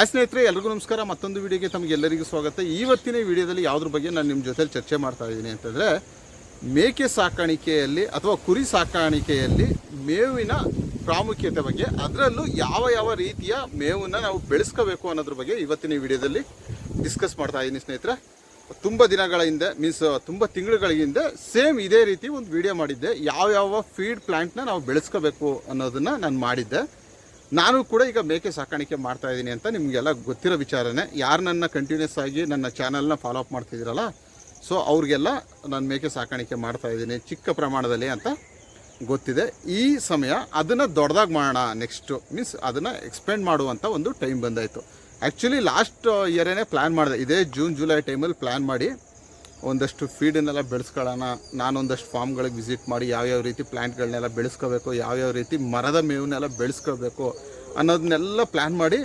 ಆ ಸ್ನೇಹಿತರೆ, ಎಲ್ರಿಗೂ ನಮಸ್ಕಾರ. ಮತ್ತೊಂದು ವಿಡಿಯೋಗೆ ತಮಗೆಲ್ಲರಿಗೂ ಸ್ವಾಗತ. ಇವತ್ತಿನ ವಿಡಿಯೋದಲ್ಲಿ ಯಾವುದ್ರ ಬಗ್ಗೆ ನಾನು ನಿಮ್ಮ ಜೊತೆಲಿ ಚರ್ಚೆ ಮಾಡ್ತಾ ಇದ್ದೀನಿ ಅಂತಂದರೆ, ಮೇಕೆ ಸಾಕಾಣಿಕೆಯಲ್ಲಿ ಅಥವಾ ಕುರಿ ಸಾಕಾಣಿಕೆಯಲ್ಲಿ ಮೇವಿನ ಪ್ರಾಮುಖ್ಯತೆ ಬಗ್ಗೆ, ಅದರಲ್ಲೂ ಯಾವ ಯಾವ ರೀತಿಯ ಮೇವನ್ನು ನಾವು ಬೆಳೆಸ್ಕೋಬೇಕು ಅನ್ನೋದ್ರ ಬಗ್ಗೆ ಇವತ್ತಿನ ವಿಡಿಯೋದಲ್ಲಿ ಡಿಸ್ಕಸ್ ಮಾಡ್ತಾ ಇದ್ದೀನಿ ಸ್ನೇಹಿತರೆ. ತುಂಬ ದಿನಗಳ ಹಿಂದೆ ಮೀನ್ಸ್ ತುಂಬ ತಿಂಗಳುಗಳ ಹಿಂದೆ ಸೇಮ್ ಇದೇ ರೀತಿ ಒಂದು ವಿಡಿಯೋ ಮಾಡಿದ್ದೆ. ಯಾವ ಯಾವ ಫೀಡ್ ಪ್ಲಾಂಟ್ನ ನಾವು ಬೆಳೆಸ್ಕೋಬೇಕು ಅನ್ನೋದನ್ನು ನಾನು ಮಾಡಿದ್ದೆ. ನಾನು ಕೂಡ ಈಗ ಮೇಕೆ ಸಾಕಾಣಿಕೆ ಮಾಡ್ತಾ ಇದ್ದೀನಿ ಅಂತ ನಿಮಗೆಲ್ಲ ಗೊತ್ತಿರೋ ವಿಚಾರನೇ. ಯಾರು ನನ್ನ ಕಂಟಿನ್ಯೂಸ್ ಆಗಿ ನನ್ನ ಚಾನಲ್ನ ಫಾಲೋ ಅಪ್ ಮಾಡ್ತಿದ್ದೀರಲ್ಲ ಸೊ ಅವ್ರಿಗೆಲ್ಲ ನಾನು ಮೇಕೆ ಸಾಕಾಣಿಕೆ ಮಾಡ್ತಾ ಇದ್ದೀನಿ ಚಿಕ್ಕ ಪ್ರಮಾಣದಲ್ಲಿ ಅಂತ ಗೊತ್ತಿದೆ. ಈ ಸಮಯ ಅದನ್ನು ದೊಡ್ಡದಾಗಿ ಮಾಡೋಣ ನೆಕ್ಸ್ಟು ಮೀನ್ಸ್ ಅದನ್ನು ಎಕ್ಸ್ಪೆಂಡ್ ಮಾಡುವಂಥ ಒಂದು ಟೈಮ್ ಬಂದಾಯಿತು. ಆ್ಯಕ್ಚುಲಿ ಲಾಸ್ಟ್ ಇಯರೇನೇ ಪ್ಲ್ಯಾನ್ ಮಾಡಿದೆ, ಇದೇ ಜೂನ್ ಜುಲೈ ಟೈಮಲ್ಲಿ ಪ್ಲ್ಯಾನ್ ಮಾಡಿ ಒಂದಷ್ಟು ಫೀಡನ್ನೆಲ್ಲ ಬೆಳೆಸ್ಕೊಳ್ಳೋಣ, ನಾನೊಂದಷ್ಟು ಫಾರ್ಮ್ಗಳಿಗೆ ವಿಸಿಟ್ ಮಾಡಿ ಯಾವ್ಯಾವ ರೀತಿ ಪ್ಲ್ಯಾಂಟ್ಗಳನ್ನೆಲ್ಲ ಬೆಳೆಸ್ಕೋಬೇಕು, ಯಾವ್ಯಾವ ರೀತಿ ಮರದ ಮೇವನ್ನೆಲ್ಲ ಬೆಳೆಸ್ಕೋಬೇಕು ಅನ್ನೋದನ್ನೆಲ್ಲ ಪ್ಲ್ಯಾನ್ ಮಾಡಿ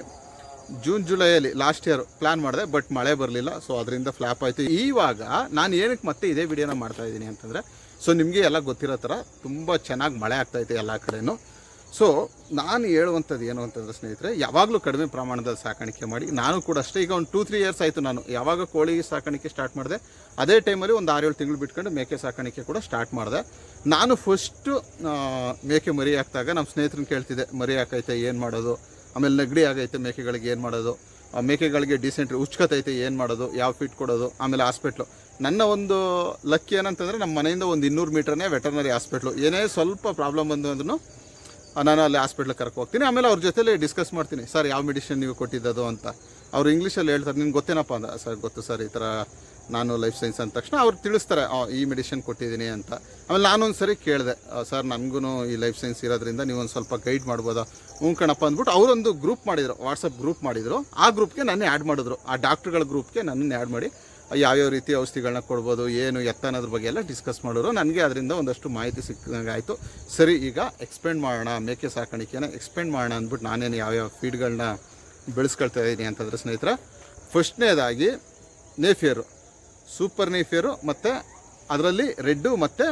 ಜೂನ್, ಜುಲೈಯಲ್ಲಿ ಲಾಸ್ಟ್ ಇಯರ್ ಪ್ಲ್ಯಾನ್ ಮಾಡಿದೆ, ಬಟ್ ಮಳೆ ಬರಲಿಲ್ಲ, ಸೊ ಅದರಿಂದ ಫ್ಲ್ಯಾಪ್ ಆಯಿತು. ಇವಾಗ ನಾನು ಏನಕ್ಕೆ ಮತ್ತೆ ಇದೇ ವಿಡಿಯೋನ ಮಾಡ್ತಾಯಿದ್ದೀನಿ ಅಂತಂದರೆ, ಸೊ ನಿಮಗೆ ಎಲ್ಲ ಗೊತ್ತಿರೋ ಥರ ತುಂಬ ಚೆನ್ನಾಗಿ ಮಳೆ ಆಗ್ತಾಯಿತ್ತು ಎಲ್ಲ ಕಡೆನೂ. ಸೊ ನಾನು ಹೇಳುವಂಥದ್ದು ಏನು ಅಂತಂದರೆ ಸ್ನೇಹಿತರೆ, ಯಾವಾಗಲೂ ಕಡಿಮೆ ಪ್ರಮಾಣದಲ್ಲಿ ಸಾಕಾಣಿಕೆ ಮಾಡಿ. ನಾನು ಕೂಡ ಅಷ್ಟೇ, ಈಗ ಒಂದು ಟೂ ತ್ರೀ ಇಯರ್ಸ್ ಆಯಿತು ನಾನು. ಯಾವಾಗ ಕೋಳಿ ಸಾಕಾಣಿಕೆ ಸ್ಟಾರ್ಟ್ ಮಾಡಿದೆ, ಅದೇ ಟೈಮಲ್ಲಿ ಒಂದು ಆರೇಳು ತಿಂಗಳು ಬಿಟ್ಕೊಂಡು ಮೇಕೆ ಸಾಕಾಣಿಕೆ ಕೂಡ ಸ್ಟಾರ್ಟ್ ಮಾಡಿದೆ. ನಾನು ಫಸ್ಟು ಮೇಕೆ ಮರಿ ಹಾಕಿದಾಗ ನಮ್ಮ ಸ್ನೇಹಿತರನ್ನ ಕೇಳ್ತಿದ್ದೆ, ಮರಿ ಹಾಕೈತೆ, ಏನು ಮಾಡೋದು? ಆಮೇಲೆ ನೆಗಡಿ ಆಗೈತೆ, ಮೇಕೆಗಳಿಗೆ ಏನು ಮಾಡೋದು? ಮೇಕೆಗಳಿಗೆ ಡಿಸೆಂಟ್ ಉಚ್ಕತೈತೆ ಏನು ಮಾಡೋದು? ಯಾವ ಫಿಟ್ ಕೊಡೋದು? ಆಮೇಲೆ ಹಾಸ್ಪಿಟ್ಲು ನನ್ನ ಒಂದು ಲಕ್ಕಿ ಏನಂತಂದರೆ, ನಮ್ಮ ಮನೆಯಿಂದ ಒಂದು ಇನ್ನೂರು ಮೀಟರ್ನೇ ವೆಟರ್ನರಿ ಹಾಸ್ಪಿಟ್ಲು ಏನೇ ಸ್ವಲ್ಪ ಪ್ರಾಬ್ಲಮ್ ಬಂದು ಅಂದ್ರೂ ನಾನು ಅಲ್ಲಿ ಹಾಸ್ಪಿಟ್ಲಿಗೆ ಕರ್ಕೊ ಹೋಗ್ತೀನಿ. ಆಮೇಲೆ ಅವ್ರ ಜೊತೆಲಿ ಡಿಸ್ಕಸ್ ಮಾಡ್ತೀನಿ. ಸರ್ ಯಾವ ಮೆಡಿಷನ್ ನೀವು ಕೊಟ್ಟಿದ್ದದು ಅಂತ. ಅವ್ರು ಇಂಗ್ಲೀಷಲ್ಲಿ ಹೇಳ್ತಾರೆ. ನಿಮ್ಗೆ ಗೊತ್ತೇನಪ್ಪ ಅಂದ ಸರ್ ಗೊತ್ತು ಸರ್ ಈ ಥರ ನಾನು ಲೈಫ್ ಸೈನ್ಸ್ ಅಂದ ತಕ್ಷಣ ಅವ್ರು ತಿಳಿಸ್ತಾರೆ ಈ ಮೆಡಿಷನ್ ಕೊಟ್ಟಿದ್ದೀನಿ ಅಂತ. ಆಮೇಲೆ ನಾನೊಂದು ಸರಿ ಕೇಳಿದೆ ಸರ್ ನನಗೂ ಈ ಲೈಫ್ ಸೈನ್ಸ್ ಇರೋದ್ರಿಂದ ನೀವು ಒಂದು ಸ್ವಲ್ಪ ಗೈಡ್ ಮಾಡ್ಬೋದಾ? ಹ್ಞೂ ಕಣಪ್ಪ ಅಂದ್ಬಿಟ್ಟು ಅವರೊಂದು ಗ್ರೂಪ್ ಮಾಡಿದರು. ವಾಟ್ಸಪ್ ಗ್ರೂಪ್ ಮಾಡಿದರು. ಆ ಗ್ರೂಪ್ಗೆ ನನ್ನ ಆ್ಯಡ್ ಮಾಡಿದ್ರು. ಆ ಡಾಕ್ಟ್ರುಗಳ ಗ್ರೂಪ್ಗೆ ನನ್ನನ್ನು ಆ್ಯಡ್ ಮಾಡಿ. ಯಾವ್ಯಾವ ರೀತಿ ಔಷಧಿಗಳನ್ನ ಕೊಡ್ಬೋದು, ಏನು ಎತ್ತ ಅನ್ನೋದ್ರ ಬಗ್ಗೆ ಎಲ್ಲ ಡಿಸ್ಕಸ್ ಮಾಡೋರು ನನಗೆ ಅದರಿಂದ ಒಂದಷ್ಟು ಮಾಹಿತಿ ಸಿಕ್ಕಿದಂಗೆ ಆಯಿತು. ಸರಿ, ಈಗ ಎಕ್ಸ್ಪೆಂಡ್ ಮಾಡೋಣ, ಮೇಕೆ ಸಾಕಾಣಿಕೆನ ಎಕ್ಸ್ಪೆಂಡ್ ಮಾಡೋಣ ಅಂದ್ಬಿಟ್ಟು ನಾನೇನು ಯಾವ್ಯಾವ ಫೀಡ್ಗಳನ್ನ ಬೆಳೆಸ್ಕೊಳ್ತಾ ಇದ್ದೀನಿ ಅಂತಂದರೆ ಸ್ನೇಹಿತರ, ಫಸ್ಟ್ನೇದಾಗಿ ನೇಫಿಯರು, ಸೂಪರ್ ನೇಫಿಯರು ಮತ್ತು ಅದರಲ್ಲಿ ರೆಡ್ಡು ಮತ್ತು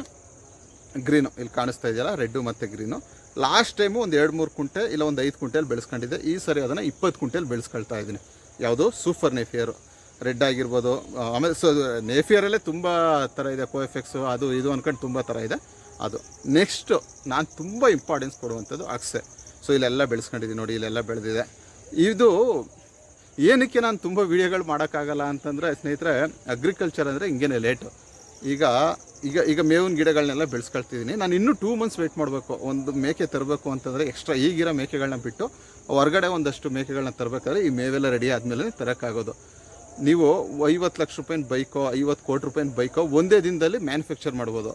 ಗ್ರೀನು. ಇಲ್ಲಿ ಕಾಣಿಸ್ತಾ ಇದೆಯಲ್ಲ, ರೆಡ್ಡು ಮತ್ತು ಗ್ರೀನು. ಲಾಸ್ಟ್ ಟೈಮು ಒಂದು ಎರಡು ಮೂರು ಕುಂಟೆ ಇಲ್ಲ ಒಂದು ಐದು ಕುಂಟೆಲಿ ಬೆಳೆಸ್ಕೊಂಡಿದ್ದೆ. ಈ ಸರಿ ಅದನ್ನು ಇಪ್ಪತ್ತು ಕುಂಟೆಲಿ ಬೆಳೆಸ್ಕೊಳ್ತಾ ಇದ್ದೀನಿ ಯಾವುದು? ಸೂಪರ್ ನೇಫಿಯರು. ರೆಡ್ ಆಗಿರ್ಬೋದು. ಆಮೇಲೆ ಸೊ, ನೇಫಿಯರಲ್ಲೇ ತುಂಬ ಥರ ಇದೆ ಕೋ ಎಫೆಕ್ಸು ಅದು ಇದು ಅಂದ್ಕೊಂಡು ತುಂಬ ಥರ ಇದೆ. ಅದು ನೆಕ್ಸ್ಟು ನಾನು ತುಂಬ ಇಂಪಾರ್ಟೆನ್ಸ್ ಕೊಡುವಂಥದ್ದು ಅಕ್ಸೆ. ಸೊ, ಇಲ್ಲೆಲ್ಲ ಬೆಳೆಸ್ಕೊಂಡಿದ್ದೀನಿ ನೋಡಿ, ಇಲ್ಲೆಲ್ಲ ಬೆಳೆದಿದೆ. ಇದು ಏನಕ್ಕೆ ನಾನು ತುಂಬ ವೀಡಿಯೋಗಳು ಮಾಡೋಕ್ಕಾಗಲ್ಲ ಅಂತಂದರೆ, ಸ್ನೇಹಿತರೆ ಅಗ್ರಿಕಲ್ಚರ್ ಅಂದರೆ ಹಿಂಗೇನೆ ಲೇಟು ಈಗ ಈಗ ಈಗ ಮೇವಿನ ಗಿಡಗಳನ್ನೆಲ್ಲ ಬೆಳೆಸ್ಕೊಳ್ತಿದ್ದೀನಿ ನಾನು ಇನ್ನೂ ಟೂ ಮಂತ್ಸ್ ವೆಯ್ಟ್ ಮಾಡಬೇಕು. ಒಂದು ಮೇಕೆ ತರಬೇಕು ಅಂತಂದರೆ ಎಕ್ಸ್ಟ್ರಾ ಈಗಿರೋ ಮೇಕೆಗಳನ್ನ ಬಿಟ್ಟು ಹೊರಗಡೆ ಒಂದಷ್ಟು ಮೇಕೆಗಳನ್ನ ತರಬೇಕಾದ್ರೆ ಈ ಮೇವೆಲ್ಲ ರೆಡಿ ಆದಮೇಲೆ ತರೋಕ್ಕಾಗೋದು. ನೀವು ಐವತ್ತು ಲಕ್ಷ ರೂಪಾಯಿನ ಬೈಕೋ, ಐವತ್ತು ಕೋಟಿ ರೂಪಾಯಿನ ಬೈಕೋ ಒಂದೇ ದಿನದಲ್ಲಿ ಮ್ಯಾನುಫ್ಯಾಕ್ಚರ್ ಮಾಡ್ಬೋದು.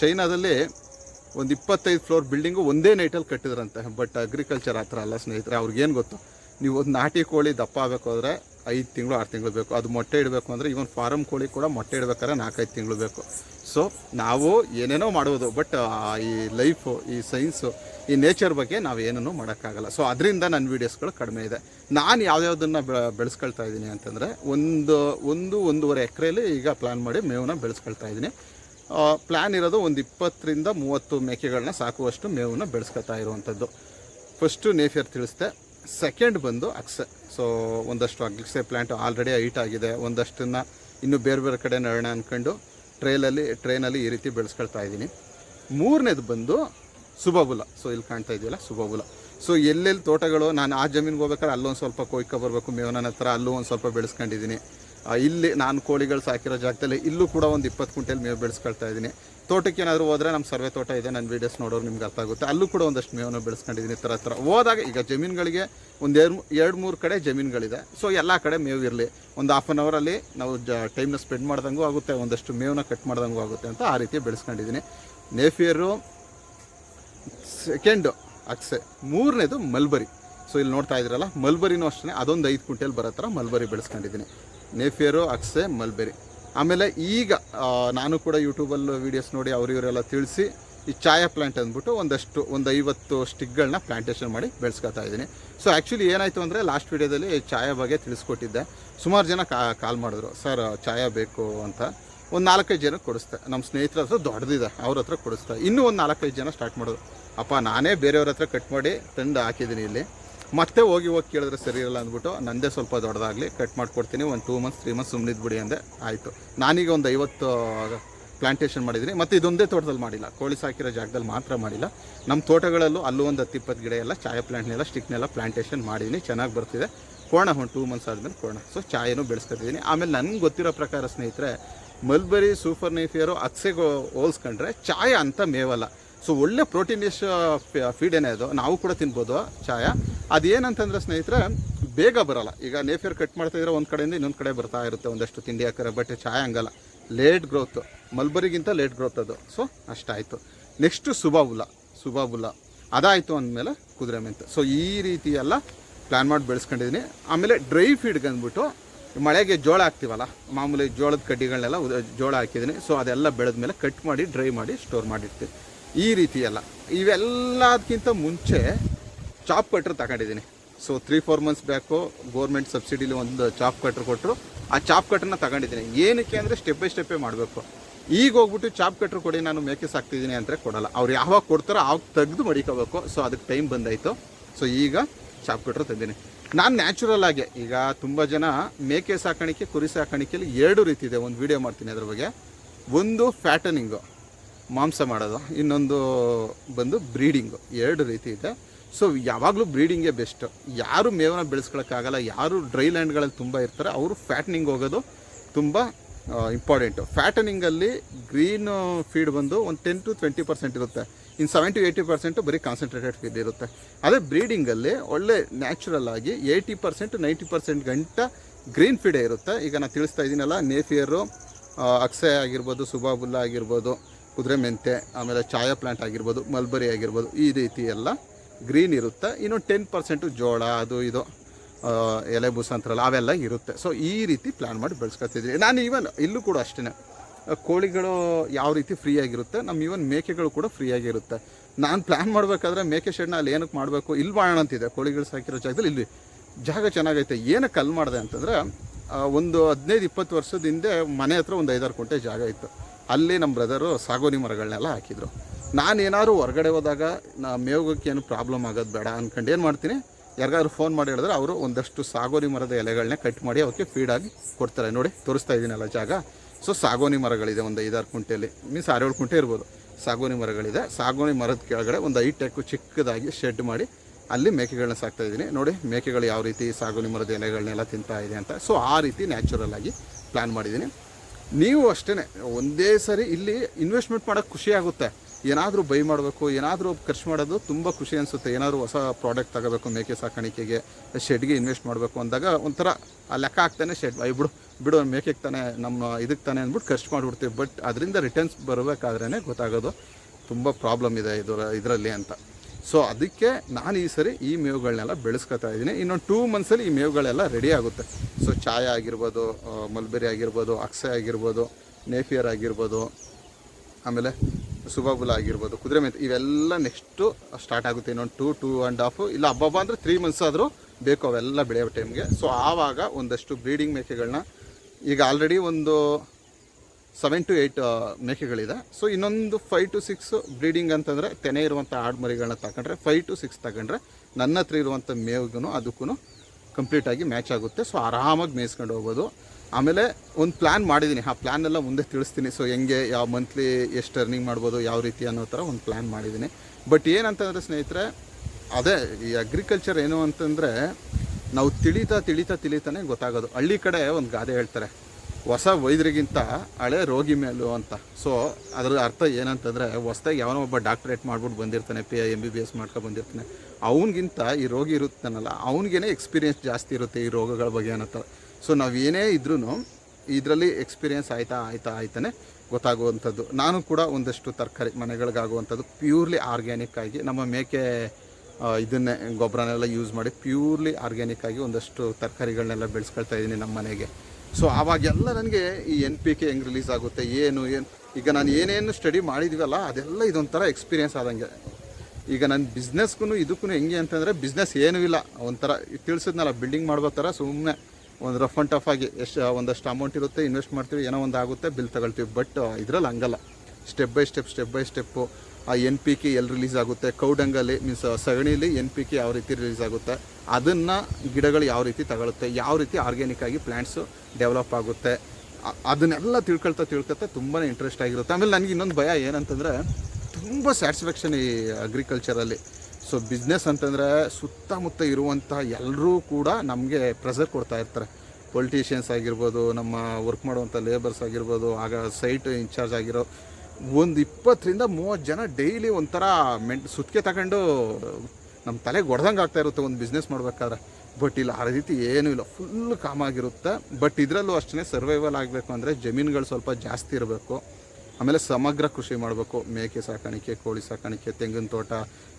ಚೈನಾದಲ್ಲಿ ಒಂದು ಇಪ್ಪತ್ತೈದು ಫ್ಲೋರ್ ಬಿಲ್ಡಿಂಗು ಒಂದೇ ನೈಟಲ್ಲಿ ಕಟ್ಟಿದ್ರಂತೆ. ಬಟ್ ಅಗ್ರಿಕಲ್ಚರ್ ಆ ಥರ ಅಲ್ಲ ಸ್ನೇಹಿತರೆ, ಅವ್ರಿಗೇನು ಗೊತ್ತು? ನೀವು ಒಂದು ನಾಟಿ ಕೋಳಿ ದಪ್ಪ ಆಗಬೇಕು ಅಂದರೆ ಐದು ತಿಂಗಳು, ಆರು ತಿಂಗಳು ಬೇಕು. ಅದು ಮೊಟ್ಟೆ ಇಡಬೇಕು ಅಂದರೆ ಇವನ್ ಫಾರಮ್ ಕೋಳಿ ಕೂಡ ಮೊಟ್ಟೆ ಇಡಬೇಕಾದ್ರೆ ನಾಲ್ಕೈದು ತಿಂಗಳು ಬೇಕು. ಸೊ ನಾವು ಏನೇನೋ ಮಾಡ್ಬೋದು ಬಟ್ ಈ ಲೈಫು ಈ ಸೈನ್ಸು ಈ ನೇಚರ್ ಬಗ್ಗೆ ನಾವು ಏನನ್ನೂ ಮಾಡೋಕ್ಕಾಗಲ್ಲ. ಸೊ ಅದರಿಂದ ನನ್ನ ವೀಡಿಯೋಸ್ಗಳು ಕಡಿಮೆ ಇದೆ. ನಾನು ಯಾವ್ಯಾವುದನ್ನು ಬೆಳೆಸ್ಕೊಳ್ತಾ ಇದ್ದೀನಿ ಅಂತಂದರೆ, ಒಂದು ಒಂದು, ಒಂದೂವರೆ ಎಕರೆಯಲ್ಲಿ ಈಗ ಪ್ಲ್ಯಾನ್ ಮಾಡಿ ಮೇವನ್ನ ಬೆಳೆಸ್ಕೊಳ್ತಾ ಇದ್ದೀನಿ. ಪ್ಲ್ಯಾನ್ ಇರೋದು ಒಂದು ಇಪ್ಪತ್ತರಿಂದ ಮೂವತ್ತು ಮೇಕೆಗಳನ್ನ ಸಾಕುವಷ್ಟು ಮೇವನ್ನ ಬೆಳೆಸ್ಕೊಳ್ತಾ ಇರುವಂಥದ್ದು ಫಸ್ಟು ನೇಫಿಯರ್ ತಿಳಿಸ್ದೆ. ಸೆಕೆಂಡ್ ಬಂದು ಅಕ್ಸೆ. ಸೊ ಒಂದಷ್ಟು ಅಗ್ಸೆ ಪ್ಲ್ಯಾಂಟ್ ಆಲ್ರೆಡಿ ಹೈಟ್ ಆಗಿದೆ. ಒಂದಷ್ಟನ್ನು ಇನ್ನೂ ಬೇರೆ ಬೇರೆ ಕಡೆ ನೋಡೋಣ ಅಂದ್ಕೊಂಡು ಟ್ರೈಲಲ್ಲಿ ಟ್ರೈನಲ್ಲಿ ಈ ರೀತಿ ಬೆಳೆಸ್ಕೊಳ್ತಾ ಇದ್ದೀನಿ. ಮೂರನೇದು ಬಂದು ಸುಬಬುಲ. ಸೊ ಇಲ್ಲಿ ಕಾಣ್ತಾ ಇದೆಯಲ್ಲ, ಸುಬಬುಲ. ಸೊ ಎಲ್ಲೆಲ್ಲಿ ತೋಟಗಳು, ನಾನು ಆ ಜಮೀನಿಗೆ ಹೋಗ್ಬೇಕಾದ್ರೆ ಅಲ್ಲೊಂದು ಸ್ವಲ್ಪ ಕೊಯ್ಕೊ ಬರಬೇಕು ಮೇವನ ಹತ್ರ ಅಲ್ಲೂ ಒಂದು ಸ್ವಲ್ಪ ಬೆಳೆಸ್ಕೊಂಡಿದ್ದೀನಿ. ಇಲ್ಲಿ ನಾನು ಕೋಳಿಗಳು ಸಾಕಿರೋ ಜಾಗದಲ್ಲಿ ಇಲ್ಲೂ ಕೂಡ ಒಂದು ಇಪ್ಪತ್ತು ಕ್ವಿಂಟಲ್ ಮೇವು ಬೆಳೆಸ್ಕೊಳ್ತಾ ಇದ್ದೀನಿ ತೋಟಕ್ಕೆ ಏನಾದರೂ ಹೋದರೆ ನಮ್ಮ ಸರ್ವೆ ತೋಟ ಇದೆ ನನ್ನ ವೀಡಿಯೋಸ್ ನೋಡೋರು ನಿಮ್ಗೆ ಅರ್ಥ ಆಗುತ್ತೆ. ಅಲ್ಲೂ ಕೂಡ ಒಂದಷ್ಟು ಮೇವನ್ನು ಬೆಳೆಸ್ಕೊಂಡಿದ್ದೀನಿ ಥರ ಥರ. ಹೋದಾಗ ಈಗ ಜಮೀನುಗಳಿಗೆ ಒಂದು ಎರಡು ಎರಡು ಮೂರು ಕಡೆ ಜಮೀನುಗಳಿದೆ. ಸೊ ಎಲ್ಲ ಕಡೆ ಮೇವು ಇರಲಿ. ಒಂದು ಹಾಫ್ ಆನ್ ಅವರಲ್ಲಿ ನಾವು ಜ ಟೈಮ್ನ ಸ್ಪೆಂಡ್ ಮಾಡ್ದಂಗೂ ಆಗುತ್ತೆ, ಒಂದಷ್ಟು ಮೇವನ್ನ ಕಟ್ ಮಾಡ್ದಂಗೂ ಆಗುತ್ತೆ ಅಂತ ಆ ರೀತಿ ಬೆಳೆಸ್ಕೊಂಡಿದ್ದೀನಿ ನೇಫಿಯರು ಸೆಕೆಂಡು ಅಕ್ಸೆ, ಮೂರನೇದು ಮಲ್ಬರಿ. ಸೊ ಇಲ್ಲಿ ನೋಡ್ತಾ ಇದ್ರಲ್ಲ, ಮಲ್ಬರಿನೂ ಅಷ್ಟೇ ಅದೊಂದು ಐದು ಕ್ವಿಂಟಲ್ ಬರೋ ಥರ ಮಲ್ಬರಿ ಬೆಳೆಸ್ಕೊಂಡಿದ್ದೀನಿ ನೇಫಿಯರು ಅಕ್ಸೆ ಮಲ್ಬೆರಿ ಆಮೇಲೆ ಈಗ ನಾನು ಕೂಡ ಯೂಟ್ಯೂಬಲ್ಲಿ ವೀಡಿಯೋಸ್ ನೋಡಿ ಅವರಿವರೆಲ್ಲ ತಿಳಿಸಿ ಈ ಚಾಯ ಪ್ಲಾಂಟ್ ಅಂದ್ಬಿಟ್ಟು ಒಂದಷ್ಟು, ಒಂದು ಐವತ್ತು ಸ್ಟಿಕ್ಗಳನ್ನ ಪ್ಲಾಂಟೇಷನ್ ಮಾಡಿ ಬೆಳೆಸ್ಕೊತಾ ಇದ್ದೀನಿ. ಸೊ ಆ್ಯಕ್ಚುಲಿ ಏನಾಯಿತು ಅಂದರೆ ಲಾಸ್ಟ್ ವೀಡಿಯೋದಲ್ಲಿ ಚಾಯ ಬಗ್ಗೆ ತಿಳಿಸ್ಕೊಟ್ಟಿದ್ದೆ. ಸುಮಾರು ಜನ ಕಾಲ್ ಮಾಡಿದ್ರು, ಸರ್, ಚಾಯ ಬೇಕು ಅಂತ. ಒಂದು ನಾಲ್ಕೈದು ಜನ ಕೊಡಿಸ್ದೆ. ನಮ್ಮ ಸ್ನೇಹಿತರ ಹತ್ರ ದೊಡ್ಡದಿದೆ, ಅವ್ರ ಹತ್ರ ಕೊಡಿಸ್ದೆ. ಇನ್ನೂ ಒಂದು ನಾಲ್ಕೈದು ಜನ ಸ್ಟಾರ್ಟ್ ಮಾಡೋದು ಅಪ್ಪ, ನಾನೇ ಬೇರೆಯವ್ರ ಹತ್ರ ಕಟ್ ಮಾಡಿ ತಂದು ಹಾಕಿದ್ದೀನಿ ಇಲ್ಲಿ. ಮತ್ತೆ ಹೋಗಿ ಹೋಗಿ ಕೇಳಿದ್ರೆ ಸರಿ ಇರಲ್ಲ ಅಂದ್ಬಿಟ್ಟು ನಂದೇ ಸ್ವಲ್ಪ ದೊಡ್ಡದಾಗಲಿ ಕಟ್ ಮಾಡಿಕೊಡ್ತೀನಿ. ಒಂದು ಟೂ ಮಂತ್ಸ್ ತ್ರೀ ಮಂತ್ಸ್ ಸುಮ್ಮನೆ ಬಿಡಿ ಅಂದೆ, ಆಯಿತು. ನಾನೀಗ ಒಂದು ಐವತ್ತು ಪ್ಲಾಂಟೇಷನ್ ಮಾಡಿದ್ದೀನಿ. ಮತ್ತು ಇದೊಂದೇ ತೋಟದಲ್ಲಿ ಮಾಡಿಲ್ಲ. ಕೋಳಿ ಸಾಕಿರೋ ಜಾಗದಲ್ಲಿ ಮಾತ್ರ ಮಾಡಿಲ್ಲ. ನಮ್ಮ ತೋಟಗಳಲ್ಲೂ ಅಲ್ಲೂ ಒಂದು ಹತ್ತಿಪ್ಪತ್ತು ಗಿಡ ಎಲ್ಲ, ಚಾಯ ಪ್ಲಾಂಟ್ನೆಲ್ಲ ಸ್ಟಿಕ್ನೆಲ್ಲ ಪ್ಲಾಂಟೇಷನ್ ಮಾಡಿದ್ದೀನಿ ಚೆನ್ನಾಗಿ ಬರ್ತಿದೆ. ಕೋಣ ಒಂದು ಟೂ ಮಂತ್ಸ್ ಆದಮೇಲೆ ಕೋಣ ಸೊ ಚಾಯನೂ ಬೆಳೆಸ್ಕೊತಿದ್ದೀನಿ ಆಮೇಲೆ ನನಗೆ ಗೊತ್ತಿರೋ ಪ್ರಕಾರ ಸ್ನೇಹಿತರೆ, ಮಲ್ಬರಿ, ಸೂಪರ್ ನೈಫಿಯರು, ಅಕ್ಸೆಗೆ ಹೋಲ್ಸ್ಕೊಂಡ್ರೆ ಚಾಯ ಅಂತ ಮೇವಲ್ಲ. ಸೊ ಒಳ್ಳೆ ಪ್ರೋಟೀನ್ ಏನೇ ಅದು, ನಾವು ಕೂಡ ತಿನ್ಬೋದು ಚಾಯ. ಅದೇನಂತಂದ್ರೆ ಸ್ನೇಹಿತರೆ, ಬೇಗ ಬರಲ್ಲ. ಈಗ ನೇಫಿಯರ್ ಕಟ್ ಮಾಡ್ತಾ ಇದ್ರೆ ಒಂದು ಕಡೆಯಿಂದ ಇನ್ನೊಂದು ಕಡೆ ಬರ್ತಾ ಇರುತ್ತೆ ಒಂದಷ್ಟು ತಿಂಡಿ ಹಾಕಿದ್ರೆ ಬಟ್ ಚಾಯ್ ಹಂಗಲ್ಲ. ಲೇಟ್ ಗ್ರೋತ್ ಮಲ್ಬರಿಗಿಂತ ಲೇಟ್ ಗ್ರೋತ್ ಅದು. ಸೊ ಅಷ್ಟಾಯಿತು ನೆಕ್ಸ್ಟು ಸುಬಾಬುಲ ಸುಬಾಬುಲ ಅದಾಯಿತು ಅಂದಮೇಲೆ ಕುದುರೆ ಮೆಂತು. ಸೊ ಈ ರೀತಿ ಎಲ್ಲ ಪ್ಲ್ಯಾನ್ ಮಾಡಿ ಬೆಳೆಸ್ಕೊಂಡಿದ್ದೀನಿ ಆಮೇಲೆ ಡ್ರೈ ಫೀಡ್ಗೆ ಅಂದ್ಬಿಟ್ಟು ಮಳೆಗೆ ಜೋಳ ಹಾಕ್ತೀವಲ್ಲ, ಮಾಮೂಲಿ ಜೋಳದ ಕಡ್ಡಿಗಳನ್ನೆಲ್ಲ ಜೋಳ ಹಾಕಿದ್ದೀನಿ ಸೊ ಅದೆಲ್ಲ ಬೆಳೆದ ಮೇಲೆ ಕಟ್ ಮಾಡಿ ಡ್ರೈ ಮಾಡಿ ಸ್ಟೋರ್ ಮಾಡಿರ್ತೀವಿ. ಈ ರೀತಿ ಇವೆಲ್ಲದಕ್ಕಿಂತ ಮುಂಚೆ ಚಾಪ್ ಕಟ್ರ್ ತಗೊಂಡಿದ್ದೀನಿ. So three four months back government ಸಬ್ಸಿಡಿಲಿ ಒಂದು ಚಾಪ್ ಕಟ್ರ್ ಕೊಟ್ಟರು ಆ ಚಾಪ್ ಕಟ್ರನ್ನ ತಗೊಂಡಿದ್ದೀನಿ. ಏನಕ್ಕೆ ಅಂದರೆ ಸ್ಟೆಪ್ ಬೈ ಸ್ಟೆಪ್ಪೇ ಮಾಡಬೇಕು. ಈಗ ಹೋಗ್ಬಿಟ್ಟು ಚಾಪ್ ಕಟ್ರ್ ಕೊಡಿ, ನಾನು ಮೇಕೆ ಸಾಕ್ತಿದ್ದೀನಿ ಅಂದರೆ ಕೊಡಲ್ಲ. ಅವ್ರು ಯಾವಾಗ ಕೊಡ್ತಾರೋ ಆವಾಗ ತೆಗೆದು ಮಡಿಕೋಬೇಕು. ಸೊ ಅದಕ್ಕೆ ಟೈಮ್ ಬಂದಾಯಿತು. ಸೊ ಈಗ ಚಾಪ್ ಕಟ್ರ್ ತಂದೀನಿ. ನಾನು ನ್ಯಾಚುರಲ್ ಆಗಿ, ಈಗ ತುಂಬ ಜನ ಮೇಕೆ ಸಾಕಾಣಿಕೆ ಕುರಿ ಸಾಕಾಣಿಕೆಯಲ್ಲಿ ಎರಡು ರೀತಿ ಇದೆ. ಒಂದು ವಿಡಿಯೋ ಮಾಡ್ತೀನಿ ಅದ್ರ ಬಗ್ಗೆ. ಒಂದು ಫ್ಯಾಟನಿಂಗು ಮಾಂಸ ಮಾಡೋದು. ಇನ್ನೊಂದು ಬಂದು ಬ್ರೀಡಿಂಗು ಎರಡು ರೀತಿ ಇದೆ. ಸೊ ಯಾವಾಗಲೂ ಬ್ರೀಡಿಂಗೇ ಬೆಸ್ಟ್ ಯಾರು ಮೇವನ ಬೆಳೆಸ್ಕೊಳಕ್ಕಾಗಲ್ಲ, ಯಾರು ಡ್ರೈ ಲ್ಯಾಂಡ್ಗಳಲ್ಲಿ ತುಂಬ ಇರ್ತಾರೆ, ಅವರು ಫ್ಯಾಟ್ನಿಂಗ್ ಹೋಗೋದು ತುಂಬ ಇಂಪಾರ್ಟೆಂಟು ಫ್ಯಾಟನಿಂಗಲ್ಲಿ ಗ್ರೀನ್ ಫೀಡ್ ಬಂದು ಒಂದು ಟೆನ್ ಟು ಟ್ವೆಂಟಿ ಪರ್ಸೆಂಟ್ ಇರುತ್ತೆ. ಇನ್ನು ಟು ಏಯ್ಟಿ ಪರ್ಸೆಂಟು ಬರೀ ಕಾನ್ಸಂಟ್ರೇಟೆಡ್ ಫೀಡ್ ಇರುತ್ತೆ. ಅದೇ ಬ್ರೀಡಿಂಗಲ್ಲಿ ಒಳ್ಳೆ ನ್ಯಾಚುರಲ್ ಆಗಿ ಏಯ್ಟಿ ಪರ್ಸೆಂಟ್ ನೈಂಟಿ ಪರ್ಸೆಂಟ್ ಗಂಟ ಗ್ರೀನ್ ಫೀಡೇ ಇರುತ್ತೆ. ಈಗ ನಾನು ತಿಳಿಸ್ತಾ ಇದ್ದೀನಲ್ಲ ನೇಫಿಯರು ಅಕ್ಸೆ ಆಗಿರ್ಬೋದು ಸುಬಾಬುಲ್ಲಾ ಆಗಿರ್ಬೋದು ಕುದುರೆ ಮೆಂತೆ ಆಮೇಲೆ ಚಾಯ ಪ್ಲಾಂಟ್ ಆಗಿರ್ಬೋದು ಮಲ್ಬರಿ ಆಗಿರ್ಬೋದು, ಈ ರೀತಿ ಎಲ್ಲ. ಗ್ರೀನ್ ಇರುತ್ತೆ. ಇನ್ನು ಟೆನ್ ಪರ್ಸೆಂಟು ಜೋಳ ಅದು ಇದು ಆ, ಎಲೆ ಬೂಸ ಅಂತಾರಲ್ಲ ಅವೆಲ್ಲ ಇರುತ್ತೆ. ಸೊ ಈ ರೀತಿ ಪ್ಲ್ಯಾನ್ ಮಾಡಿ ಬೆಳೆಸ್ಕೊತಿದ್ವಿ ನಾನು ಈವನ್ ಇಲ್ಲೂ ಕೂಡ ಅಷ್ಟೇ ಕೋಳಿಗಳು ಯಾವ ರೀತಿ ಫ್ರೀ ಆಗಿರುತ್ತೆ ನಮ್ಮ ಈವನ್ ಮೇಕೆಗಳು ಕೂಡ ಫ್ರೀ ಆಗಿರುತ್ತೆ. ನಾನು ಪ್ಲ್ಯಾನ್ ಮಾಡಬೇಕಾದ್ರೆ ಮೇಕೆ ಶೆಡ್ನ ಅಲ್ಲಿ ಏನಕ್ಕೆ ಮಾಡಬೇಕು? ಇಲ್ಲಿ ಮಾಡೋಣ ಅಂತಿದೆ. ಕೋಳಿಗಳು ಸಾಕಿರೋ ಜಾಗದಲ್ಲಿ ಇಲ್ಲಿ ಜಾಗ ಚೆನ್ನಾಗೈತೆ. ಏನಕ್ಕೆ ಕಲ್ ಮಾಡಿದೆ ಅಂತಂದರೆ ಒಂದು ಹದಿನೈದು ಇಪ್ಪತ್ತು ವರ್ಷದ ಹಿಂದೆ ಮನೆ ಹತ್ರ ಒಂದು ಐದಾರು ಕುಂಟೆ ಜಾಗ ಇತ್ತು. ಅಲ್ಲಿ ನಮ್ಮ ಬ್ರದರು ಸಾಗೋನಿ ಮರಗಳನ್ನೆಲ್ಲ ಹಾಕಿದ್ರು. ನಾನು ಏನಾದ್ರು ಹೊರಗಡೆ ಹೋದಾಗ ನಾ ಮೇವುಗಕ್ಕೆ ಏನು ಪ್ರಾಬ್ಲಮ್ ಆಗೋದು ಬೇಡ ಅಂದ್ಕೊಂಡು ಏನು ಮಾಡ್ತೀನಿ? ಯಾರಿಗಾದ್ರು ಫೋನ್ ಮಾಡಿ ಹೇಳಿದ್ರೆ ಅವರು ಒಂದಷ್ಟು ಸಾಗೋನಿ ಮರದ ಎಲೆಗಳನ್ನ ಕಟ್ ಮಾಡಿ ಅವಕ್ಕೆ ಫೀಡಾಗಿ ಕೊಡ್ತಾರೆ. ನೋಡಿ, ತೋರಿಸ್ತಾ ಇದ್ದೀನಲ್ಲ ಜಾಗ. ಸೊ ಸಾಗೋನಿ ಮರಗಳಿದೆ ಒಂದು ಐದಾರು ಕುಂಟೆಯಲ್ಲಿ. ಮೀನ್ಸ್ ಆರೇಳು ಕುಂಟೆ ಇರ್ಬೋದು. ಸಾಗೋನಿ ಮರಗಳಿದೆ. ಸಾಗೋನಿ ಮರದ ಕೆಳಗಡೆ ಒಂದು ಐಟೆಕ್ಕು ಚಿಕ್ಕದಾಗಿ ಶೆಡ್ ಮಾಡಿ ಅಲ್ಲಿ ಮೇಕೆಗಳನ್ನ ಸಾಕ್ತಾ ಇದ್ದೀನಿ ನೋಡಿ, ಮೇಕೆಗಳು ಯಾವ ರೀತಿ ಸಾಗೋನಿ ಮರದ ಎಲೆಗಳನ್ನೆಲ್ಲ ತಿಂತಾ ಇದೆ ಅಂತ. ಸೊ ಆ ರೀತಿ ನ್ಯಾಚುರಲ್ ಆಗಿ ಪ್ಲ್ಯಾನ್ ಮಾಡಿದ್ದೀನಿ ನೀವು ಅಷ್ಟೇ ಒಂದೇ ಸರಿ ಇಲ್ಲಿ ಇನ್ವೆಸ್ಟ್ಮೆಂಟ್ ಮಾಡೋಕ್ಕೆ ಖುಷಿ ಆಗುತ್ತೆ. ಏನಾದರೂ ಬೈ ಮಾಡಬೇಕು, ಏನಾದರೂ ಖರ್ಚು ಮಾಡೋದು ತುಂಬ ಖುಷಿ ಅನಿಸುತ್ತೆ. ಏನಾದರೂ ಹೊಸ ಪ್ರಾಡಕ್ಟ್ ತಗೋಬೇಕು, ಮೇಕೆ ಸಾಕಾಣಿಕೆಗೆ, ಶೆಡ್ಗೆ ಇನ್ವೆಸ್ಟ್ ಮಾಡಬೇಕು ಅಂದಾಗ ಒಂಥರ ಆ ಲೆಕ್ಕ ಹಾಕ್ತಾನೆ ಶೆಡ್ ಐ ಬಿಡು ಬಿಡು ಮೇಕೆಗೆ ತಾನೆ, ನಮ್ಮ ಇದಕ್ಕೆ ತಾನೆ ಅಂದ್ಬಿಟ್ಟು ಖರ್ಚು ಮಾಡಿಬಿಡ್ತೀವಿ. ಬಟ್ ಅದರಿಂದ ರಿಟರ್ನ್ಸ್ ಬರಬೇಕಾದ್ರೇ ಗೊತ್ತಾಗೋದು ತುಂಬ ಪ್ರಾಬ್ಲಮ್ ಇದೆ ಇದರ, ಇದರಲ್ಲಿ ಅಂತ. ಸೊ ಅದಕ್ಕೆ ನಾನು ಈ ಸರಿ ಈ ಮೇವುಗಳನ್ನೆಲ್ಲ ಬೆಳೆಸ್ಕೊತಾ ಇದ್ದೀನಿ. ಇನ್ನೊಂದು ಟೂ ಮಂತ್ಸಲ್ಲಿ ಈ ಮೇವುಗಳೆಲ್ಲ ರೆಡಿ ಆಗುತ್ತೆ. ಸೊ ಚಾಯ ಆಗಿರ್ಬೋದು ಮಲ್ಬೆರಿ ಆಗಿರ್ಬೋದು, ಅಕ್ಸೆ ಆಗಿರ್ಬೋದು, ನೇಫಿಯರ್ ಆಗಿರ್ಬೋದು, ಆಮೇಲೆ ಸುಬಾಬುಲ ಆಗಿರ್ಬೋದು, ಕುದುರೆ ಮೆಂತ್, ಇವೆಲ್ಲ ನೆಕ್ಸ್ಟು ಸ್ಟಾರ್ಟ್ ಆಗುತ್ತೆ ಇನ್ನೊಂದು ಟೂ ಟೂ ಆ್ಯಂಡ್ ಹಾಫ್ ಇಲ್ಲ, ಹಬ್ಬ ಅಂದರೆ ತ್ರೀ ಮಂತ್ಸ್ ಆದರೂ ಬೇಕು ಅವೆಲ್ಲ ಬೆಳೆಯೋ ಟೈಮ್ಗೆ ಸೊ ಆವಾಗ ಒಂದಷ್ಟು ಬ್ರೀಡಿಂಗ್ ಮೇಕೆಗಳನ್ನ ಈಗ ಆಲ್ರೆಡಿ ಒಂದು ಸೆವೆನ್ ಟು ಏಯ್ಟ್ ಮೇಕೆಗಳಿದೆ. ಸೊ ಇನ್ನೊಂದು ಫೈವ್ ಟು ಸಿಕ್ಸ್ ಬ್ರೀಡಿಂಗ್ ಅಂತಂದರೆ ತೆನೆ ಇರುವಂಥ ಆಡುಮರಿಗಳನ್ನ ತಗೊಂಡ್ರೆ ಫೈವ್ ಟು ಸಿಕ್ಸ್ ತಗೊಂಡ್ರೆ ನನ್ನ ಹತ್ರ ಇರುವಂಥ ಮೇವಿಗೂ ಅದಕ್ಕೂ ಕಂಪ್ಲೀಟಾಗಿ ಮ್ಯಾಚ್ ಆಗುತ್ತೆ. ಸೊ ಆರಾಮಾಗಿ ಮೇಯಿಸ್ಕೊಂಡು ಹೋಗ್ಬೋದು. ಆಮೇಲೆ ಒಂದು ಪ್ಲ್ಯಾನ್ ಮಾಡಿದ್ದೀನಿ ಆ ಪ್ಲ್ಯಾನೆಲ್ಲ ಮುಂದೆ ತಿಳಿಸ್ತೀನಿ. ಸೊ ಹೆಂಗೆ, ಯಾವ ಮಂತ್ಲಿ ಎಷ್ಟು ಅರ್ನಿಂಗ್ ಮಾಡ್ಬೋದು, ಯಾವ ರೀತಿ ಅನ್ನೋ ಥರ ಒಂದು ಪ್ಲ್ಯಾನ್ ಮಾಡಿದ್ದೀನಿ ಬಟ್ ಏನಂತಂದರೆ ಸ್ನೇಹಿತರೆ, ಅದೇ ಈ ಅಗ್ರಿಕಲ್ಚರ್ ಏನು ಅಂತಂದರೆ, ನಾವು ತಿಳಿತಾ ತಿಳಿತಾ ತಿಳಿತಾನೆ ಗೊತ್ತಾಗೋದು. ಹಳ್ಳಿ ಕಡೆ ಒಂದು ಗಾದೆ ಹೇಳ್ತಾರೆ. ಹೊಸ ವೈದ್ಯರಿಗಿಂತ ಹಳೆ ರೋಗಿ ಮೇಲು ಅಂತ. ಸೊ ಅದರ ಅರ್ಥ ಏನಂತಂದರೆ, ಹೊಸ್ದಾಗಿ ಯಾವನೋ ಒಬ್ಬ ಡಾಕ್ಟ್ರೇಟ್ ಮಾಡ್ಬಿಟ್ಟು ಬಂದಿರ್ತಾನೆ P M B B S ಮಾಡ್ಕೊಂಡು ಬಂದಿರ್ತಾನೆ. ಅವನಿಗಿಂತ ಈ ರೋಗಿ ಇರುತ್ತಾನಲ್ಲ, ಅವನಿಗೇನೆ ಎಕ್ಸ್ಪೀರಿಯನ್ಸ್ ಜಾಸ್ತಿ ಇರುತ್ತೆ ಈ ರೋಗಗಳ ಬಗ್ಗೆ ಅನ್ನೋ ಸೊ ನಾವು ಏನೇ ಇದ್ರೂ ಇದರಲ್ಲಿ ಎಕ್ಸ್ಪೀರಿಯೆನ್ಸ್ ಆಯ್ತಾ ಆಯ್ತಾ, ಆಯ್ತಾನೆ ಗೊತ್ತಾಗುವಂಥದ್ದು. ನಾನು ಕೂಡ ಒಂದಷ್ಟು ತರಕಾರಿ ಮನೆಗಳಿಗಾಗುವಂಥದ್ದು ಪ್ಯೂರ್ಲಿ ಆರ್ಗ್ಯಾನಿಕ್ ಆಗಿ ನಮ್ಮ ಮೇಕೆ ಇದನ್ನೇ ಗೊಬ್ಬರನೆಲ್ಲ ಯೂಸ್ ಮಾಡಿ ಪ್ಯೂರ್ಲಿ ಆರ್ಗ್ಯಾನಿಕ್ ಆಗಿ ಒಂದಷ್ಟು ತರಕಾರಿಗಳನ್ನೆಲ್ಲ ಬೆಳೆಸ್ಕೊಳ್ತಾ ಇದ್ದೀನಿ ನಮ್ಮ ಮನೆಗೆ. ಸೊ ಆವಾಗೆಲ್ಲ ನನಗೆ ಈ ಎನ್ ಪಿ ಕೆ ಹೆಂಗೆ ರಿಲೀಸ್ ಆಗುತ್ತೆ, ಏನು ಏನು, ಈಗ ನಾನು ಏನೇನು ಸ್ಟಡಿ ಮಾಡಿದ್ವಲ್ಲ, ಅದೆಲ್ಲ ಇದೊಂಥರ ಎಕ್ಸ್ಪೀರಿಯೆನ್ಸ್ ಆದಂಗೆ. ಈಗ ನನ್ನ ಬಿಸ್ನೆಸ್ಗೂ ಇದಕ್ಕೂ ಹೆಂಗೆ ಅಂತಂದರೆ ಬಿಸ್ನೆಸ್ ಏನೂ ಇಲ್ಲ, ಒಂಥರ, ತಿಳಿಸಿದ್ನಲ್ಲ ಬಿಲ್ಡಿಂಗ್ ಮಾಡ್ಬೋ ಥರ ಸುಮ್ಮನೆ ಒಂದು ರಫ್ ಆ್ಯಂಡ್ ಟಫ್ ಆಗಿ ಎಷ್ಟು ಒಂದಷ್ಟು ಅಮೌಂಟ್ ಇರುತ್ತೆ ಇನ್ವೆಸ್ಟ್ ಮಾಡ್ತೀವಿ, ಏನೋ ಒಂದು ಆಗುತ್ತೆ ಬಿಲ್ ತಗೊಳ್ತೀವಿ. ಬಟ್ ಇದರಲ್ಲಿ ಹಂಗಲ್ಲ. Step by step step by step ಆ ಎನ್ ಪಿ ಕೆ ಎಲ್ಲಿ ರಿಲೀಸ್ ಆಗುತ್ತೆ. ಕೌಡಂಗಲ್ಲಿ ಮೀನ್ಸ್ ಸಗಣಿಲಿ ಎನ್ ಪಿ ಕೆ ಯಾವ ರೀತಿ ರಿಲೀಸ್ ಆಗುತ್ತೆ, ಅದನ್ನು ಗಿಡಗಳು ಯಾವ ರೀತಿ ತಗೊಳುತ್ತೆ, ಯಾವ ರೀತಿ ಆರ್ಗ್ಯಾನಿಕ್ ಆಗಿ ಪ್ಲ್ಯಾಂಟ್ಸು ಡೆವಲಪ್ ಆಗುತ್ತೆ ಅದನ್ನೆಲ್ಲ ತಿಳ್ಕೊಳ್ತಾ ತಿಳ್ಕೊಳ್ತಾ ತುಂಬಾ ಇಂಟ್ರೆಸ್ಟ್ ಆಗಿರುತ್ತೆ. ಆಮೇಲೆ ನನಗೆ ಇನ್ನೊಂದು ಭಯ ಏನಂತಂದರೆ, ತುಂಬ ಸ್ಯಾಟಿಸ್ಫ್ಯಾಕ್ಷನ್ ಈ ಅಗ್ರಿಕಲ್ಚರಲ್ಲಿ ಸೊ ಬಿಸ್ನೆಸ್ ಅಂತಂದರೆ ಸುತ್ತಮುತ್ತ ಇರುವಂಥ ಎಲ್ಲರೂ ಕೂಡ ನಮಗೆ ಪ್ರೆಸರ್ ಕೊಡ್ತಾ ಇರ್ತಾರೆ. ಪೊಲಿಟಿಷಿಯನ್ಸ್ ಆಗಿರ್ಬೋದು, ನಮ್ಮ ವರ್ಕ್ ಮಾಡುವಂಥ ಲೇಬರ್ಸ್ ಆಗಿರ್ಬೋದು, ಆಗ ಸೈಟ್ ಇನ್ಚಾರ್ಜ್ ಆಗಿರೋ ಒಂದು ಇಪ್ಪತ್ತರಿಂದ ಮೂವತ್ತು ಜನ ಡೈಲಿ ಒಂಥರ ಮೆಂಟ್ ಸುತ್ತಿಗೆ ತಗೊಂಡು ನಮ್ಮ ತಲೆಗೆ ಹೊಡೆದಂಗೆ ಆಗ್ತಾ ಇರುತ್ತೆ ಒಂದು ಬಿಸ್ನೆಸ್ ಮಾಡಬೇಕಾದ್ರೆ. ಬಟ್ ಇಲ್ಲ, ಆ ರೀತಿ ಏನೂ ಇಲ್ಲ. ಫುಲ್ ಕಾಮಾಗಿರುತ್ತೆ ಬಟ್ ಇದರಲ್ಲೂ ಅಷ್ಟೇ ಸರ್ವೈವಲ್ ಆಗಬೇಕು ಅಂದರೆ ಜಮೀನುಗಳು ಸ್ವಲ್ಪ ಜಾಸ್ತಿ ಇರಬೇಕು. ಆಮೇಲೆ ಸಮಗ್ರ ಕೃಷಿ ಮಾಡಬೇಕು. ಮೇಕೆ ಸಾಕಾಣಿಕೆ, ಕೋಳಿ ಸಾಕಾಣಿಕೆ, ತೆಂಗಿನ ತೋಟ,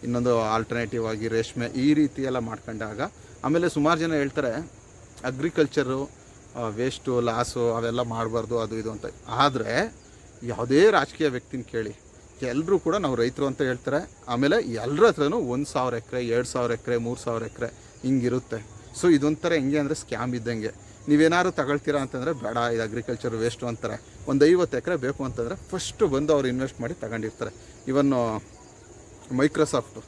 ಇನ್ನೊಂದು ಆಲ್ಟರ್ನೇಟಿವ್ ಆಗಿ ರೇಷ್ಮೆ ಈ ರೀತಿ ಎಲ್ಲ ಮಾಡ್ಕೊಂಡಾಗ ಆಮೇಲೆ ಸುಮಾರು ಜನ ಹೇಳ್ತಾರೆ ಅಗ್ರಿಕಲ್ಚರು ವೇಸ್ಟು ಲಾಸು ಅವೆಲ್ಲ ಮಾಡಬಾರ್ದು, ಅದು ಇದು ಅಂತ. ಆದರೆ ಯಾವುದೇ ರಾಜಕೀಯ ವ್ಯಕ್ತಿನ ಕೇಳಿ ಎಲ್ಲರೂ ಕೂಡ ನಾವು ರೈತರು ಅಂತ ಹೇಳ್ತಾರೆ. ಆಮೇಲೆ ಎಲ್ಲರ ಹತ್ರನೂ ಒಂದು ಸಾವಿರ ಎಕರೆ, ಎರಡು ಸಾವಿರ ಎಕರೆ, ಮೂರು ಸಾವಿರ ಎಕರೆ ಹಿಂಗಿರುತ್ತೆ. ಸೊ ಇದೊಂಥರ ಹೆಂಗೆ ಅಂದರೆ ಸ್ಕ್ಯಾಮ್ ಇದ್ದಂಗೆ. ನೀವೇನಾದ್ರು ತಗೊಳ್ತೀರಾ ಅಂತಂದರೆ, ಬೇಡ, ಇದು ಅಗ್ರಿಕಲ್ಚರ್ ವೇಸ್ಟು ಅಂತಾರೆ. ಒಂದು ಐವತ್ತು ಎಕರೆ ಬೇಕು ಅಂತಂದರೆ ಫಸ್ಟು ಬಂದು ಅವ್ರು ಇನ್ವೆಸ್ಟ್ ಮಾಡಿ ತಗೊಂಡಿರ್ತಾರೆ. ಇವನ್ನು ಮೈಕ್ರೋಸಾಫ್ಟು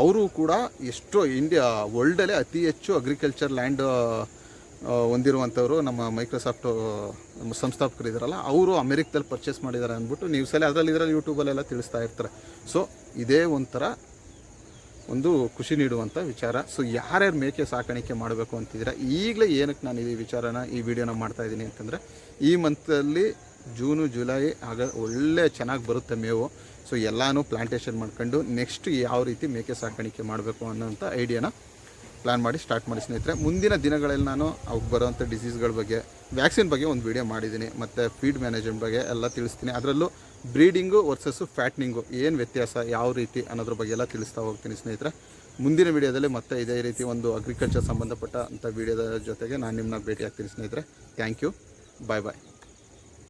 ಅವರು ಕೂಡ ಎಷ್ಟೋ ಇಂಡಿಯಾ ವರ್ಲ್ಡಲ್ಲೇ ಅತಿ ಹೆಚ್ಚು ಅಗ್ರಿಕಲ್ಚರ್ ಲ್ಯಾಂಡ್ ಹೊಂದಿರುವಂಥವ್ರು ನಮ್ಮ ಮೈಕ್ರೋಸಾಫ್ಟು ಸಂಸ್ಥಾಪಕರು ಇದ್ದಾರಲ್ಲ ಅವರು ಅಮೆರಿಕದಲ್ಲಿ ಪರ್ಚೇಸ್ ಮಾಡಿದ್ದಾರೆ ಅಂದ್ಬಿಟ್ಟು ನೀವು ಸಲ ಅದರಲ್ಲಿ ಇದರಲ್ಲಿ ಯೂಟ್ಯೂಬಲ್ಲೆಲ್ಲ ತಿಳಿಸ್ತಾ ಇರ್ತಾರೆ. ಸೊ ಇದೇ ಒಂಥರ ಒಂದು ಖುಷಿ ನೀಡುವಂಥ ವಿಚಾರ. ಸೊ ಯಾರ್ಯಾರು ಮೇಕೆ ಸಾಕಾಣಿಕೆ ಮಾಡಬೇಕು ಅಂತಿದ್ದೀರಾ? ಈಗಲೇ ಏನಕ್ಕೆ ನಾನು ಈ ವಿಚಾರನ, ಈ ವಿಡಿಯೋನ ಮಾಡ್ತಾ ಇದ್ದೀನಿ ಅಂತಂದರೆ, ಈ ಮಂತಲ್ಲಿ ಜೂನು, ಜುಲೈ ಆಗ ಒಳ್ಳೆ ಚೆನ್ನಾಗಿ ಬರುತ್ತೆ ಮೇವು. ಸೊ ಎಲ್ಲನೂ ಪ್ಲಾಂಟೇಷನ್ ಮಾಡ್ಕೊಂಡು ನೆಕ್ಸ್ಟ್ ಯಾವ ರೀತಿ ಮೇಕೆ ಸಾಕಾಣಿಕೆ ಮಾಡಬೇಕು ಅನ್ನೋಂಥ ಐಡಿಯಾನ ಪ್ಲ್ಯಾನ್ ಮಾಡಿ ಸ್ಟಾರ್ಟ್ ಮಾಡಿ ಸ್ನೇಹಿತರೆ. ಮುಂದಿನ ದಿನಗಳಲ್ಲಿ ನಾನು ಅವ್ಕೆ ಬರೋವಂಥ ಡಿಸೀಸ್ಗಳ ಬಗ್ಗೆ ವ್ಯಾಕ್ಸಿನ್ ಬಗ್ಗೆ ಒಂದು ವಿಡಿಯೋ ಮಾಡಿದ್ದೀನಿ. ಮತ್ತು ಫೀಡ್ ಮ್ಯಾನೇಜ್ಮೆಂಟ್ ಬಗ್ಗೆ ಎಲ್ಲ ತಿಳಿಸ್ತೀನಿ. ಅದರಲ್ಲೂ ಬ್ರೀಡಿಂಗು ವರ್ಸಸ್ಸು ಫ್ಯಾಟ್ನಿಂಗು, ಏನು ವ್ಯತ್ಯಾಸ, ಯಾವ ರೀತಿ ಅನ್ನೋದ್ರ ಬಗ್ಗೆ ಎಲ್ಲ ತಿಳಿಸ್ತಾ ಹೋಗ್ತೀನಿ ಸ್ನೇಹಿತರೆ. ಮುಂದಿನ ವಿಡಿಯೋದಲ್ಲಿ ಮತ್ತೆ ಇದೇ ರೀತಿ ಒಂದು ಅಗ್ರಿಕಲ್ಚರ್ ಸಂಬಂಧಪಟ್ಟ ಅಂಥ ವಿಡಿಯೋದ ಜೊತೆಗೆ ನಾನು ನಿಮ್ಮನ್ನ ಭೇಟಿ ಆಗ್ತೀನಿ ಸ್ನೇಹಿತರೆ. Thank you bye bye